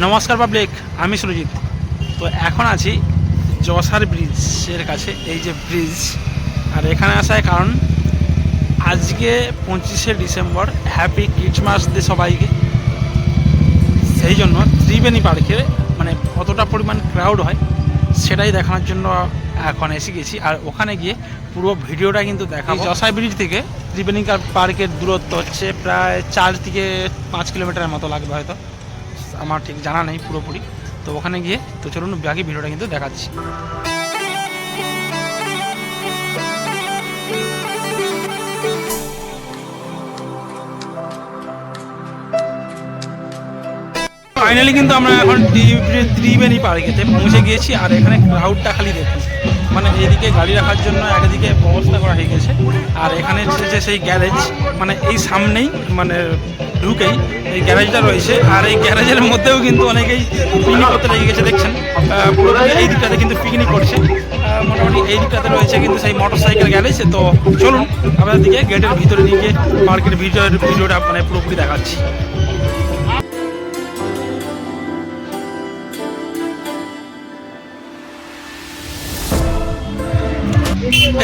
নমস্কার পাবলিক, আমি সুরজিৎ। তো এখন আছি জসার ব্রিজের কাছে, এই যে ব্রিজ। আর এখানে আসার কারণ, আজকে পঁচিশে ডিসেম্বর হ্যাপি ক্রিসমাস ডে সবাইকে। সেই জন্য ত্রিবেণী পার্কে মানে কতটা পরিমাণ ক্রাউড হয়, সেটাই দেখানোর জন্য এখন এসে গেছি। আর ওখানে গিয়ে পুরো ভিডিওটা কিন্তু দেখা জসাই ব্রিজ থেকে ত্রিবেণী পার্কের দূরত্ব হচ্ছে প্রায় চার থেকে পাঁচ কিলোমিটারের মতো লাগবে হয়তো। আমার ঠিক জানা নেই পুরোপুরি। তো ওখানে গিয়ে তো চলুন বাকি ভিডিওটা কিন্তু দেখাচ্ছি। ফাইনালি কিন্তু আমরা এখন ত্রি- ত্রিবেণী পার্কেতে পৌঁছে গিয়েছি আর এখানে ক্রাউডটা খালি দেখুন। মানে এদিকে গাড়ি রাখার জন্য একদিকে ব্যবস্থা করা হয়ে গেছে। আর এখানে যে- সেই গ্যারেজ মানে এই সামনেই মানে ঢুকেই এই গ্যারেজটা রয়েছে। আর এই গ্যারেজের মধ্যেও কিন্তু অনেকেই পিকনিক করতে লেগে গেছে, দেখছেন? এই দিকটাতে কিন্তু পিকনিক করছে। মোটামুটি এই দিকটাতে রয়েছে কিন্তু সেই মোটর সাইকেল গ্যারেজ তো চলুন আপনার দিকে গেটের ভিতরে নিয়ে গিয়ে পার্কের ভিতরের ভিডিওটা মানে পুরোপুরি দেখাচ্ছি।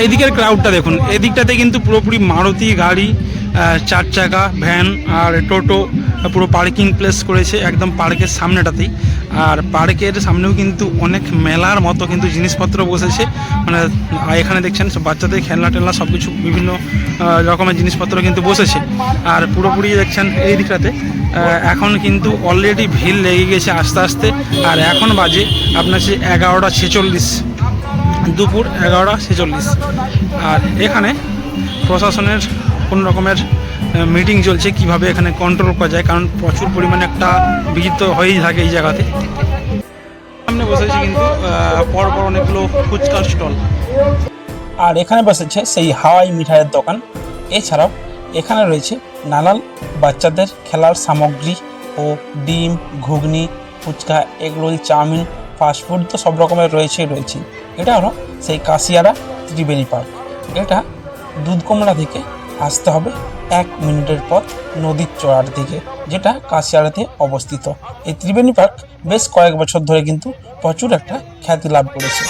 এই দিকের ক্রাউডটা দেখুন। এদিকটাতে কিন্তু পুরোপুরি মারুতি গাড়ি চার চাকা, ভ্যান আর টোটো, পুরো পার্কিং প্লেস করেছে একদম পার্কের সামনেটাতেই। আর পার্কের সামনেও কিন্তু অনেক মেলার মতো কিন্তু জিনিসপত্র বসেছে। মানে এখানে দেখছেন বাচ্চাদের খেলনা টেলনা সব কিছু বিভিন্ন রকমের জিনিসপত্র কিন্তু বসেছে। আর পুরোপুরি দেখছেন এই দিকটাতে এখন কিন্তু অলরেডি ভিড় লেগে গেছে আস্তে আস্তে। আর এখন বাজে আপনার সে এগারোটা ছেচল্লিশ। দুপুর এগারোটা ছেচল্লিশ। আর এখানে প্রশাসনের কোন রকমের মিটিং চলছে কীভাবে এখানে কন্ট্রোল করা যায়, কারণ প্রচুর পরিমাণে একটা তো হয়েই থাকে এই জায়গাতে। সামনে বসেছে কিন্তু পরপর অনেকগুলো ফুচকার স্টল আর এখানে বসেছে সেই হাওয়াই মিঠাইয়ের দোকান। এছাড়াও এখানে রয়েছে নানান বাচ্চাদের খেলার সামগ্রী ও ডিম, ghugni, phuchka, egg roll, chow mein fast food তো সব রকমের রয়েছে রয়েছে। এটা হলো সেই কাশিয়ারা ত্রিবেণী পার্ক এটা দুধকমলা থেকে আসতে হবে এক মিনিটের পথ নদীর চড়ার দিকে, যেটা কাশিয়ারাতে অবস্থিত। এই ত্রিবেণী পার্ক বেশ কয়েক বছর ধরে কিন্তু প্রচুর একটা খ্যাতি লাভ করেছে।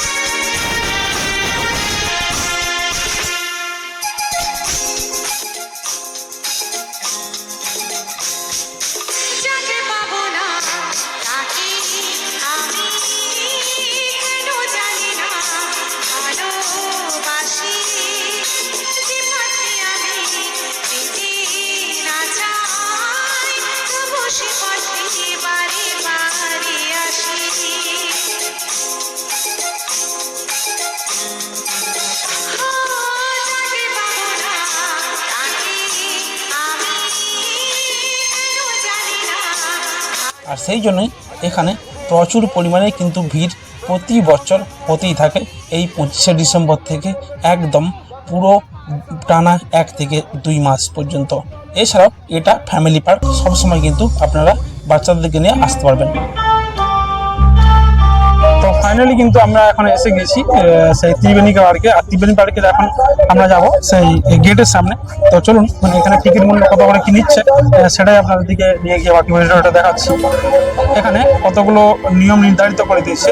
আর সেই জন্যই এখানে প্রচুর পরিমাণে কিন্তু ভিড় প্রতি বছর হতেই থাকে। এই পঁচিশে ডিসেম্বর থেকে একদম পুরো টানা এক থেকে দুই মাস পর্যন্ত। এছাড়াও এটা ফ্যামিলি পার্ক সবসময় কিন্তু আপনারা বাচ্চাদেরকে নিয়ে আসতে পারবেন। ফাইনালি কিন্তু আমরা এখন এসে গেছি সেই ত্রিবেণী পার্কে। আর ত্রিবেণী পার্কে এখন আমরা যাব সেই গেটের সামনে। তো চলুন মানে এখানে টিকিট মূল্য কত করে কি নিচ্ছে সেটাই আপনাদের দিকে নিয়ে গিয়ে বাকি ভিডিওটা দেখাচ্ছি। এখানে কতগুলো নিয়ম নির্ধারিত করে দিয়েছে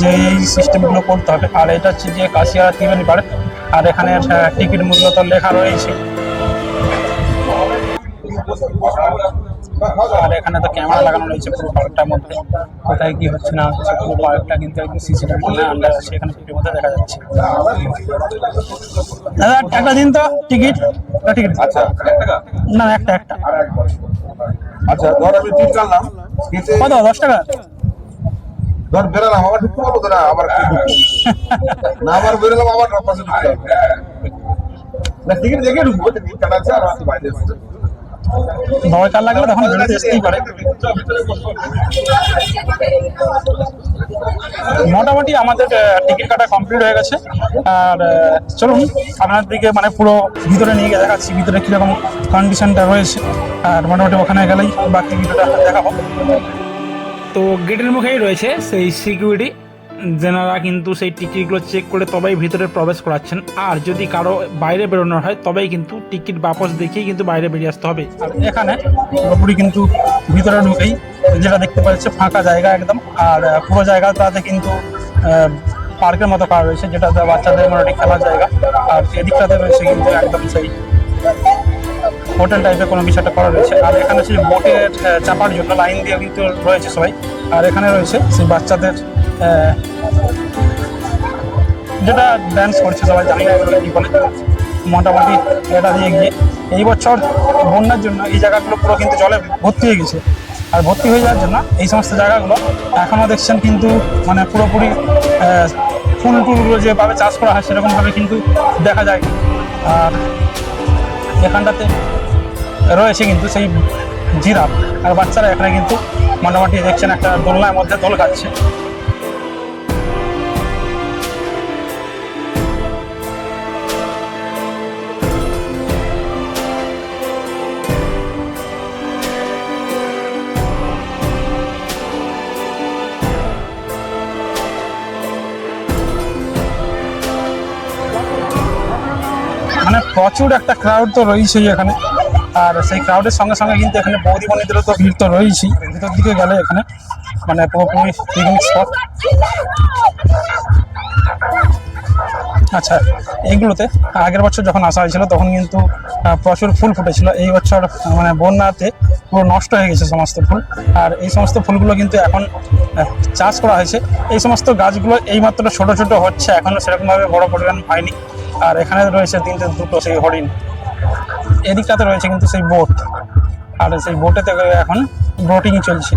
যে এই সিস্টেমগুলো করতে হবে। আর এটা হচ্ছে যে কাশিয়ারা ত্রিবেণী পার্ক। আর এখানে টিকিট মূল্য তো লেখা রয়েছে। আর এখানে তো ক্যামেরা লাগানো রয়েছে পুরো পার্কটার মধ্যে। কোথায় কি হচ্ছে না হচ্ছে পুরো পার্কটা কিন্তু একদম সিসিটিভি আমরা সেখানে ভিডিওর মধ্যে দেখা যাচ্ছে। দাদা টাকা দিন তো টিকিট। টিকিট আচ্ছা। না একটা একটা। আচ্ছা ধর আমি টিকিট কাটলাম কত? দশ টাকা? ধর বেরোলাম আবার ঢুকতে পারব তো না আবার? না আবার বেরোলাম আবার ঢুকতে হবে। না টিকিট দেখে ঢুকবো টিকিট কাটা আছে আর বাইরে এসেছি। ভয় কার লাগলে তখন পারে মোটামুটি আমাদের টিকিট কাটা কমপ্লিট হয়ে গেছে। আর চলুন, আপনার দিকে মানে পুরো ভিতরে নিয়ে গিয়ে দেখাচ্ছি, ভিতরে কীরকম কন্ডিশনটা রয়েছে। আর মোটামুটি ওখানে গেলেই বাকি ভিডিওটা দেখাবো। তো গেটের মুখেই রয়েছে সেই সিকিউরিটি যেনারা কিন্তু সেই টিকিটগুলো চেক করে তবেই ভিতরে প্রবেশ করাচ্ছেন। আর যদি কারও বাইরে বেরোনোর হয়, তবেই কিন্তু টিকিট বাপস দেখেই কিন্তু বাইরে বেরিয়ে আসতে হবে। আর এখানে পুরোপুরি কিন্তু ভিতরে ঢুকেই যেটা দেখতে পাচ্ছে, ফাঁকা জায়গা একদম। আর পুরো জায়গাটাতে কিন্তু পার্কের মতো করা রয়েছে যেটা বাচ্চাদের মোটামুটি খেলার জায়গা। আর এদিকটাতে রয়েছে কিন্তু একদম সেই হোটেল টাইপের কোনো বিষয়টা করা রয়েছে। আর এখানে সেই বোটের চাপার জন্য লাইন দিয়ে কিন্তু রয়েছে সবাই। আর এখানে রয়েছে সেই বাচ্চাদের যেটা ড্যান্স করছে সবাই জানি না এগুলো কি বলে। মোটামুটি এটা দিয়ে গিয়ে এই বছর বন্যার জন্য এই জায়গাগুলো পুরো কিন্তু জলে ভর্তি হয়ে গেছে। আর ভর্তি হয়ে যাওয়ার জন্য এই সমস্ত জায়গাগুলো এখনও দেখছেন কিন্তু মানে পুরোপুরি ফুল টুলগুলো যেভাবে চাষ করা হয় সেরকমভাবে কিন্তু দেখা যায় আর এখানটাতে রয়েছে কিন্তু সেই জিরাফ। আর বাচ্চারা এখানে কিন্তু মোটামুটি দেখছেন একটা দোলনার মধ্যে দোল খাচ্ছে প্রচুর একটা ক্রাউড তো রয়েছেই এখানে। আর সেই ক্রাউডের সঙ্গে সঙ্গে কিন্তু এখানে বৌদিমণিদেরও তো ভিড় তো রয়েছেই। ভিতর দিকে গেলে এখানে মানে পুরোপুরি পিকনিক স্পট আচ্ছা এইগুলোতে আগের বছর যখন আসা হয়েছিল, তখন কিন্তু প্রচুর ফুল ফুটেছিল। এই বছর মানে বন্যাতে পুরো নষ্ট হয়ে গেছে সমস্ত ফুল। আর এই সমস্ত ফুলগুলো কিন্তু এখন চাষ করা হয়েছে। এই সমস্ত গাছগুলো এইমাত্র ছোট ছোট হচ্ছে। এখনও সেরকমভাবে বড় পরিমাণ হয়নি। আর এখানে রয়েছে তিনটে দুটো সেই হরিণ। এদিকটাতে রয়েছে কিন্তু সেই বোট আর সেই বোটেতে এখন বোটিং চলছে।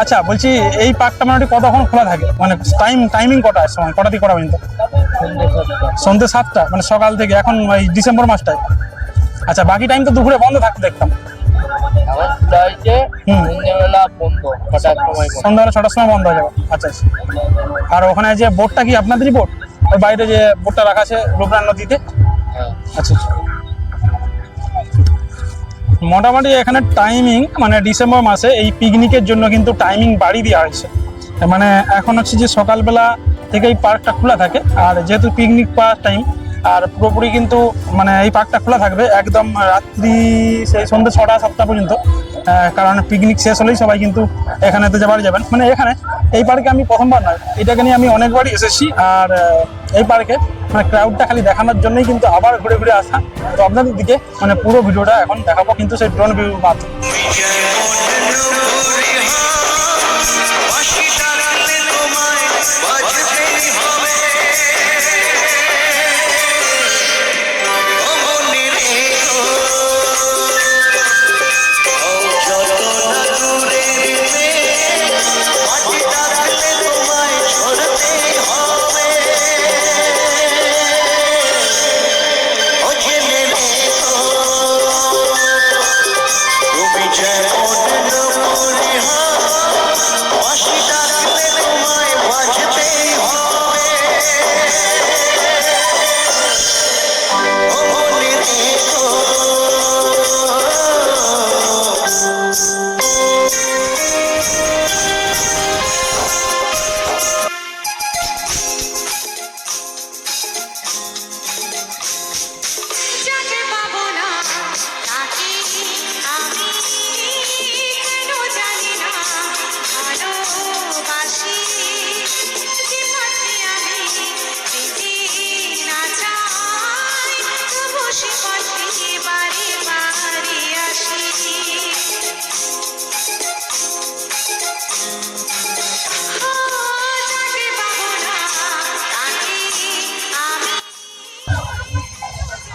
আচ্ছা বলছি এই পার্কটা মোটামুটি কতক্ষণ খোলা থাকে মানে টাইম টাইমিং কটার সময় কটা দিয়ে কটা পর্যন্ত সন্ধ্যে সাতটা মানে সকাল থেকে এখন এই ডিসেম্বর মাসটায় আচ্ছা বাকি টাইম তো দুপুরে বন্ধ থাকতে দেখতাম। সন্ধ্যেবেলা ছটার সময় বন্ধ। হয়ে যাবে আচ্ছা আচ্ছা আর ওখানে যে বোটটা কি আপনাদেরই বোট ওই বাইরে যে বোটটা রাখা আছে রূপরান নদীতে হ্যাঁ। আচ্ছা আচ্ছা। মোটামুটি এখানে টাইমিং মানে ডিসেম্বর মাসে এই পিকনিকের জন্য কিন্তু টাইমিং বাড়িয়ে দেওয়া হয়েছে। মানে এখন হচ্ছে যে সকালবেলা থেকে এই পার্কটা খোলা থাকে, আর যেহেতু পিকনিক পাওয়ার টাইম আর পুরোপুরি কিন্তু মানে এই পার্কটা খোলা থাকবে একদম রাত্রি সেই সন্ধ্যে ছটা, সাতটা পর্যন্ত। কারণ পিকনিক শেষ হলেই সবাই কিন্তু এখানে তো যাবার যাবেন। মানে এখানে এই পার্কে আমি প্রথমবার নয়, এটাকে নিয়ে আমি অনেকবারই এসেছি। আর এই পার্কে মানে ক্রাউডটা খালি দেখানোর জন্যই কিন্তু আবার ঘুরে ঘুরে আসা। তো আপনাদের দিকে মানে পুরো ভিডিওটা এখন দেখাবো কিন্তু সেই ড্রোন ভিউ মাধ্যমে।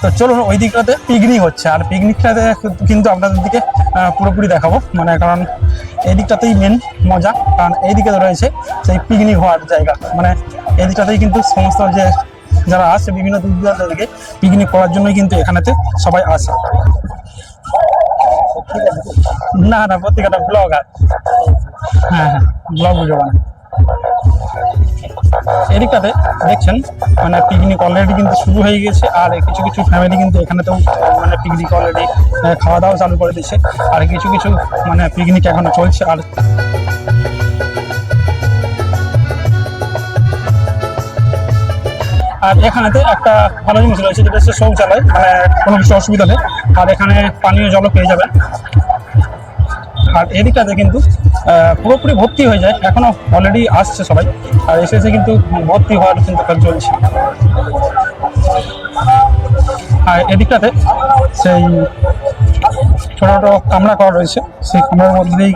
তো চলুন ওই দিকটাতে পিকনিক হচ্ছে। আর পিকনিকটাতে কিন্তু আপনাদের দিকে পুরোপুরি দেখাবো। মানে কারণ এই দিকটাতেই মেন মজা। কারণ এই দিকে রয়েছে সেই পিকনিক হওয়ার জায়গা। মানে এই দিকটাতেই কিন্তু সমস্ত যে যারা আসে, বিভিন্ন দূর দূরান্ত পিকনিক করার জন্যই কিন্তু এখানেতে সবাই আসে। না না প্রত্যেকটা ব্লগার হ্যাঁ হ্যাঁ ব্লগ ভিডিও বানায় এদিকটাতে দেখছেন মানে পিকনিক অলরেডি কিন্তু শুরু হয়ে গেছে, আর কিছু কিছু ফ্যামিলি কিন্তু এখানেতেও মানে পিকনিক অলরেডি খাওয়া দাওয়া চালু করে দিচ্ছে আর কিছু কিছু মানে পিকনিক এখনও চলছে, আর আর এখানেতে একটা ভালো জিনিস রয়েছে, যেটা হচ্ছে শৌচালয় মানে কোনো কিছু অসুবিধা নেই, আর এখানে পানীয় জলও পেয়ে যাবেন। আর এদিকটাতে কিন্তু পুরোপুরি ভর্তি হয়ে যায়। এখনও অলরেডি আসছে সবাই। আর এসে এসে কিন্তু ভর্তি হওয়ার কিন্তু চলছে। আর এদিকটাতে সেই ছোট ছোট কামরা করা রয়েছে। সেই কামরার মধ্যে দিয়েই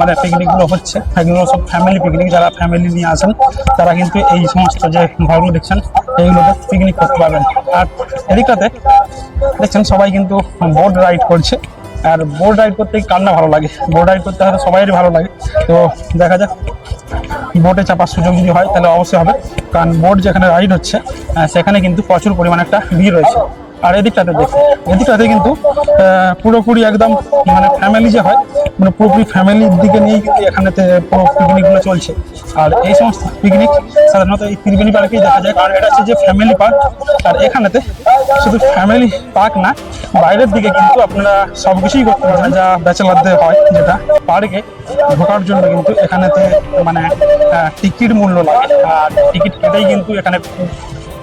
মানে পিকনিকগুলো হচ্ছে। এগুলো সব ফ্যামিলি পিকনিক যারা ফ্যামিলি নিয়ে আসেন, তারা কিন্তু এই সমস্ত যে ঘরগুলো দেখছেন এইগুলোতে পিকনিক করতে পারবেন। আর এদিকটাতে দেখছেন সবাই কিন্তু বোট রাইড করছে। আর বোর্ড রাইড করতে কার না ভালো লাগে। বোর্ড রাইড করতে হয়তো সবাইয়েরই ভালো লাগে। তো দেখা যাক বোটে চাপার সুযোগ যদি হয়, তাহলে অবশ্যই হবে। কারণ বোট যেখানে রাইড হচ্ছে সেখানে কিন্তু প্রচুর পরিমাণে একটা ভিড় রয়েছে। আর এদিকটাতে দেখুন এদিকটাতে কিন্তু পুরোপুরি একদম মানে ফ্যামিলি যে হয় মানে পুরোপুরি ফ্যামিলির দিকে নিয়েই কিন্তু এখানেতে পুরো পিকনিকগুলো চলছে। আর এই সমস্ত পিকনিক সাধারণত এই ত্রিবেণী পার্কেই দেখা যায় আর এটা হচ্ছে যে ফ্যামিলি পার্ক আর এখানেতে শুধু ফ্যামিলি পার্ক না, বাইরের দিকে কিন্তু আপনারা সব কিছুই করতে পারবেন, যা ব্যাচেলারদের হয় যেটা পার্কে ঢোকার জন্য কিন্তু এখানেতে মানে টিকিট মূল্য লাগে। আর টিকিট কেটেই কিন্তু এখানে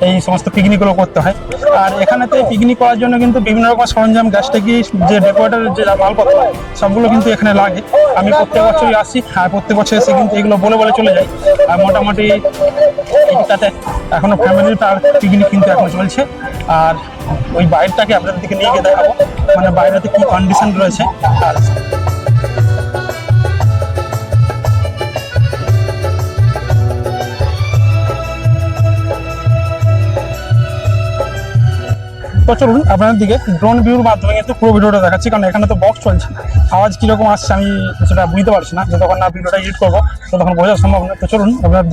এই সমস্ত পিকনিকগুলো করতে হয়। আর এখানেতে পিকনিক করার জন্য কিন্তু বিভিন্ন রকম সরঞ্জাম গ্যাস থেকে যে ডেকোরেটারের যে মালপত্র, সবগুলো কিন্তু এখানে লাগে। আমি প্রত্যেক বছরই আসি, আর প্রত্যেক বছর এসে কিন্তু এগুলো বলে বলে চলে যাই। আর মোটামুটি এইটাতে এখনও ফ্যামিলির আর পিকনিক কিন্তু এখন চলছে। আর ওই বাইরটাকে আপনাদের দিকে নিয়ে গিয়ে দেখাবো। মানে বাইরেতে কি কন্ডিশন রয়েছে। আর তো চলুন আপনাদের দিকে ড্রোন ভিউর মাধ্যমে কিন্তু পুরো ভিডিওটা দেখাচ্ছি, কারণ এখানে তো বক্স চলছে আওয়াজ কীরকম আসছে আমি সেটা বুঝতে পারছি না যতক্ষণ না ভিডিওটা এডিট করব ততক্ষণ বোঝা সম্ভব না। তো চলুন আপনার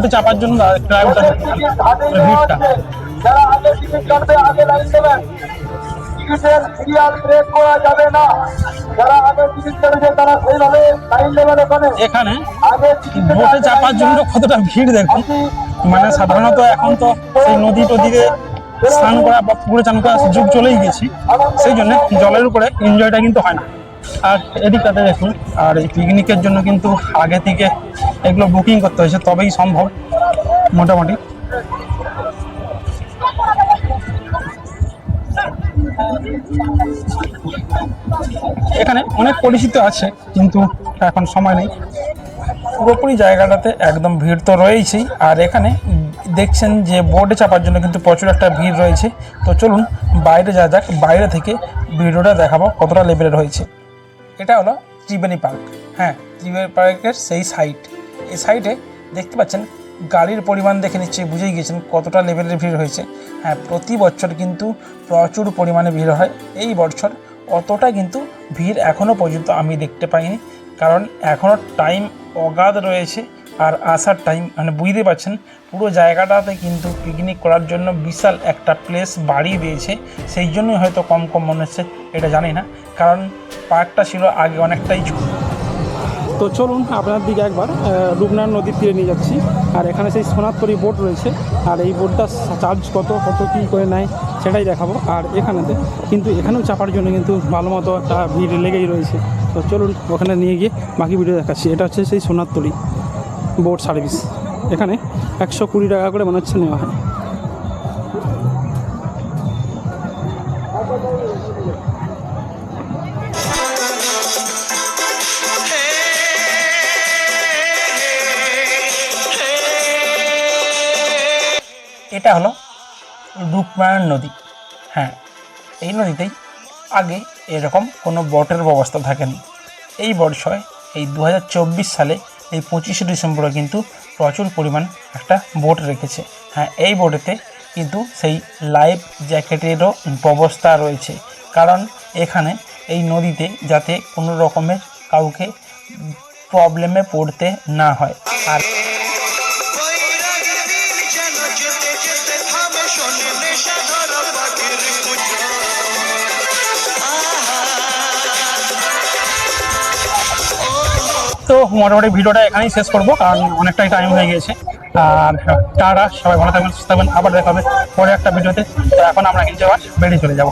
বোট চাপার জন্য ভিড়টা যারা আগে টিকিট কাটবে আগে লাইন দেবেন টিকিটের ব্রেক করা যাবে না যারা আগে টিকিট কেটেছে তারা সেইভাবে লাইন দেবেন ওখানে এখানে আগে বোটে চাপার জন্য কতটা ভিড় দেখুন? মানে সাধারণত এখন তো সেই নদী টদিতে স্নান করা বা পুকুরে চান করার যুগ চলেই গেছি। সেই জন্য জলের উপরে এনজয়টা কিন্তু হয় না। আর এদিকটাতে দেখুন, আর এই পিকনিকের জন্য কিন্তু আগে থেকে এগুলো বুকিং করতে হয়েছে, তবেই সম্ভব মোটামুটি। এখানে অনেক পরিচিত আছে, কিন্তু এখন সময় নেই। পুরোপুরি জায়গাটাতে একদম ভিড় তো রয়েছেই, আর এখানে দেখছেন যে বোর্ডে চাপার জন্য কিন্তু প্রচুর একটা ভিড় রয়েছে। তো চলুন, বাইরে যা যাক, বাইরে থেকে ভিডিওটা দেখাবো কতটা লেভেলের হয়েছে। এটা হলো ত্রিবেণী পার্ক। হ্যাঁ ত্রিবেণী পার্কের সেই সাইট এই সাইটে দেখতে পাচ্ছেন, গাড়ির পরিমাণ দেখে নিশ্চয়ই বুঝেই গেছেন কতটা লেভেলের ভিড় হয়েছে। হ্যাঁ প্রতি বছর কিন্তু প্রচুর পরিমাণে ভিড় হয়। এই বছর অতটা কিন্তু ভিড় এখনও পর্যন্ত আমি দেখতে পাইনি। কারণ এখনও টাইম অগাধ রয়েছে আর আসার টাইম মানে বুঝতে পারছেন পুরো জায়গাটাতে কিন্তু পিকনিক করার জন্য বিশাল একটা প্লেস বাড়িয়ে দিয়েছে। সেই জন্যই হয়তো কম কম মনে হচ্ছে, এটা জানি না। কারণ পার্কটা ছিল আগে অনেকটাই ছোট। তো চলুন আপনার দিকে একবার রূপনারায়ণ নদীর তীরে নিয়ে যাচ্ছি। আর এখানে সেই সোনাতপুরি বোট রয়েছে। আর এই বোটটা চার্জ কত কত কী করে নেয়, সেটাই দেখাবো। আর এখানেতে কিন্তু এখানেও চাপার জন্য কিন্তু ভালো মতো একটা ভিড় লেগেই রয়েছে। তো চলুন ওখানে নিয়ে গিয়ে বাকি ভিডিও দেখাচ্ছি। এটা হচ্ছে সেই সোনাতপুরি বোট সার্ভিস এখানে একশো কুড়ি টাকা করে মনে হচ্ছে নেওয়া হয়। এটা হলো রূপনারায়ণ নদী। হ্যাঁ এই নদীতেই আগে এরকম কোনো বটের ব্যবস্থা থাকেনি। এই বর্ষয় এই দু হাজার চব্বিশ সালে এই পঁচিশে ডিসেম্বরে কিন্তু প্রচুর পরিমাণ একটা বোট রেখেছে। হ্যাঁ এই বোটেতে কিন্তু সেই লাইফ জ্যাকেটেরও ব্যবস্থা রয়েছে। কারণ এখানে এই নদীতে যাতে কোনো রকমের কাউকে প্রবলেমে পড়তে না হয়। আর তো মোটামুটি ভিডিওটা এখানেই শেষ করব, কারণ অনেকটাই টাইম হয়ে গিয়েছে। আর তারা সবাই ভালো থাকবেন, সুস্থ থাকবেন, আবার দেখা হবে পরে একটা ভিডিওতে। তো এখন আমরা কিন্তু আবার বেরিয়ে চলে যাব।